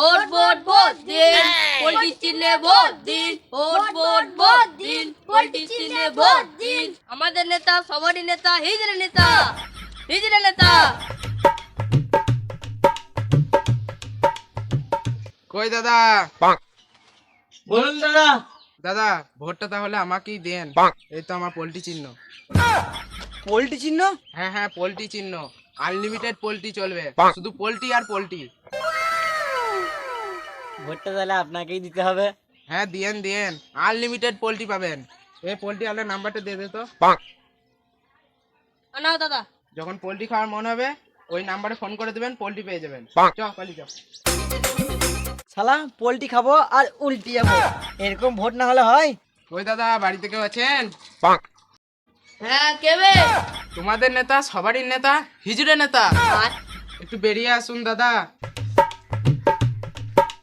Vote vote vote দিন। Poultry vote দিন। Vote vote vote দিন। পোল্ট্রি ভোট দিন। আমাদের নেতা সবারই নেতা হিজড়ে নেতা হিজড়ে নেতা। কই দাদা? বলুন দাদা। দাদা ভোটটা তাহলে আমাকেই দেন। এই তো আমার পোল্ট্রি চিহ্ন। পোল্ট্রি চিহ্ন? হ্যাঁ হ্যাঁ পোল্ট্রি চিহ্ন। আনলিমিটেড পোল্ট্রি চলবে। শুধু পোল্ট্রি আর পোল্ট্রি ভোটটা তাহলে আপনাকেই দিতে হবে। হ্যাঁ দিয়েন দিয়েন। আনলিমিটেড পোল্ট্রি পাবেন। এই পোল্ট্রি আলার নাম্বারটা দিয়ে দে তো। নাও দাদা। যখন পোল্ট্রি খাওয়ার মন হবে ওই নাম্বারে ফোন করে দেবেন পোল্ট্রি পেয়ে যাবেন। চ পালি চ শালা পোল্ট্রি খাব আর উল্টি যাব। এরকম ভোট না হলে হয়? ওই দাদা বাড়িতে কেউ আছেন? হ্যাঁ কেবে তোমাদের নেতা সবারই নেতা হিজড়ে নেতা। একটু বেরিয়ে আসুন দাদা।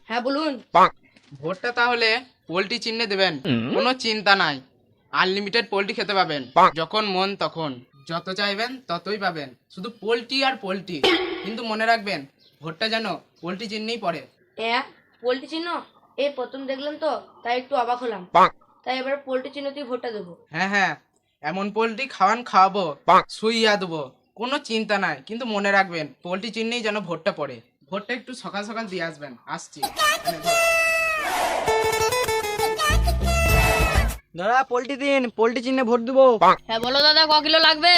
হ্যাঁ বলুন। ভোটটা তাহলে পোলট্রি চিহ্নে দেবেন। কোনো চিন্তা নাই। আনলিমিটেড পোলট্রি খেতে পাবেন। যখন মন তখন। যত চাইবেন ততই পাবেন। শুধু পোলট্রি আর পোলট্রি। কিন্তু মনে রাখবেন ভোটটা যেন পোলট্রি চিহ্নেই পড়ে। হ্যাঁ পোলট্রি চিহ্ন? এই প্রথম দেখলাম তো তাই একটু অবাক হলাম। তাই এবার পোলট্রি চিহ্ন তুই ভোটটা দেবো। হ্যাঁ হ্যাঁ। এমন পোলট্রি খাওয়ান খাওয়াবো সুইয়া দেবো। কোনো চিন্তা নাই। কিন্তু মনে রাখবেন পোলট্রি চিহ্নেই যেন ভোটটা পড়ে। ভোটটা একটু সকাল সকাল দিয়ে আসবেন আসছি। দাদা পোল্ট্রি দিন পোল্ট্রি চিহ্নে ভোট দেবো। হ্যাঁ বলো দাদা ক কিলো লাগবে?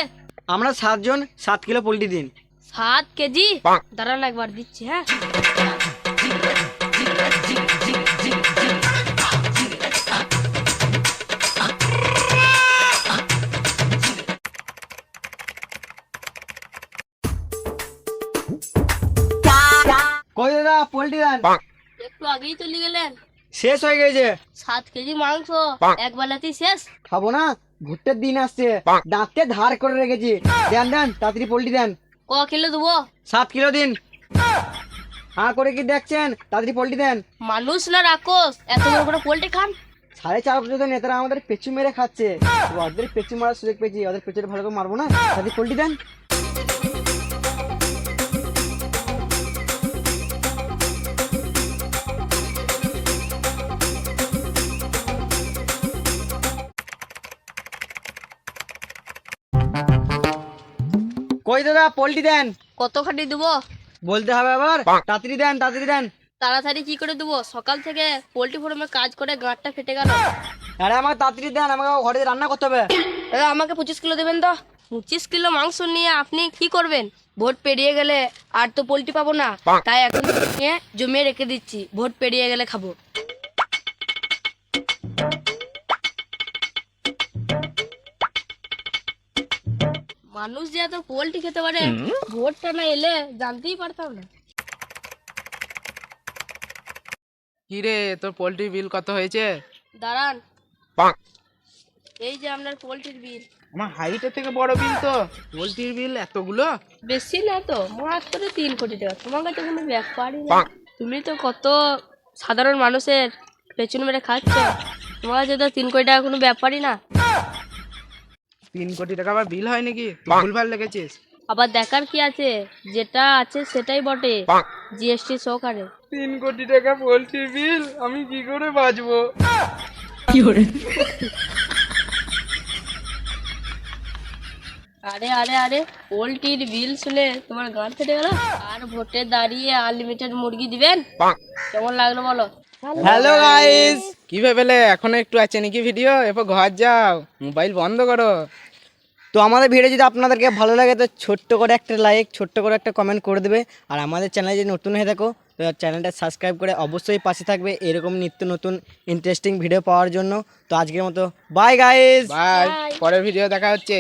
আমরা সাতজন সাত কিলো পোল্ট্রি দিন। সাত কেজি? দাঁড়ান একবার দিচ্ছি হ্যাঁ। কই দাদা পোল্ট্রি দেন একটু আগেই চলে গেলেন। শেষ হয়ে গেছে। সাত কেজি মাংস এক বেলাতেই শেষ। খাব না ভুট্টার দিন আসছে। দাঁতে ধার করে রেখেছি। দেন দেন তাড়াতাড়ি পোল্ট্রি দেন। ক কিলো দেবো? সাত কিলো দিন। হাঁ করে কি দেখছেন? তাড়াতাড়ি পোল্ট্রি দেন। মানুষ না রাক্ষস? এত বড় করে পোল্ট্রি খান। সাড়ে চার বছর ধরে নেতারা আমাদের পেছু মেরে খাচ্ছে। ওদের পেছু মারার সুযোগ পেয়েছি। ওদের পেছনে ভালো করে মারবো না? তাদের পোল্ট্রি দেন। কই দাদা পোল্ট্রি দেন। কত খাটি দেবো? বলতে হবে আবার। তাড়াতাড়ি দেন তাড়াতাড়ি দেন। তাড়াতাড়ি কি করে দেবো? সকাল থেকে পোল্ট্রি ফার্মে কাজ করে গাঁটটা ফেটে গেল। আরে আমাকে তাড়াতাড়ি দেন আমাকে ঘরে রান্না করতে হবে। দাদা আমাকে পঁচিশ কিলো দেবেন তো? পঁচিশ কিলো মাংস নিয়ে আপনি কি করবেন? ভোট পেরিয়ে গেলে আর তো পোল্ট্রি পাবো না। তাই এখন নিয়ে জমিয়ে রেখে দিচ্ছি। ভোট পেরিয়ে গেলে খাব। মানুষ যে এত পোল্ট্রি খেতে পারে ভোটটা না এলে জানতেই পারতাম না। কি রে তোর পোল্ট্রি বিল কত হয়েছে? দাঁড়ান। এই যে আপনার পোল্ট্রির বিল। আমার হাইটের থেকে বড় বিল তো। পোল্ট্রির বিল এতগুলো? বেশি না তো মাত্র তিন কোটি টাকা। তোমার কাছে কোনো ব্যাপারই না তুমি তো কত সাধারণ মানুষের পেছন মেরে খাচ্ছ। তোমার কাছে তো তিন কোটি টাকা কোনো ব্যাপারই না। তিন কোটি টাকা আবার বিল হয় নাকি? ভুলভাল লেগেছিস আবার দেখার কি আছে? যেটা আছে সেটাই বটে। জিএসটি সহকারে তিন কোটি টাকা পোল্ট্রির বিল আমি কি করে বাঁচবো? কি করে? আরে আরে আরে পোলট্রির বিল শুনে তোমার গান ফেটে গেল? আর ভোটে দাঁড়িয়ে আনলিমিটেড মুরগি দিবেন? কেমন লাগল বলো? হ্যালো গাইস কি ভেবেলে? এখনও একটু আছে নাকি ভিডিও এরপর ঘর যাও মোবাইল বন্ধ করো। তো আমাদের ভিডিও যদি আপনাদেরকে ভালো লাগে তো ছোট্ট করে একটা লাইক ছোট্ট করে একটা কমেন্ট করে দেবে। আর আমাদের চ্যানেলে যদি নতুন হয়ে থাকো তো চ্যানেলটা সাবস্ক্রাইব করে অবশ্যই পাশে থাকবে এরকম নিত্য নতুন ইন্টারেস্টিং ভিডিও পাওয়ার জন্য। তো আজকের মতো বাই গাইজ বাই পরের ভিডিও দেখা হচ্ছে।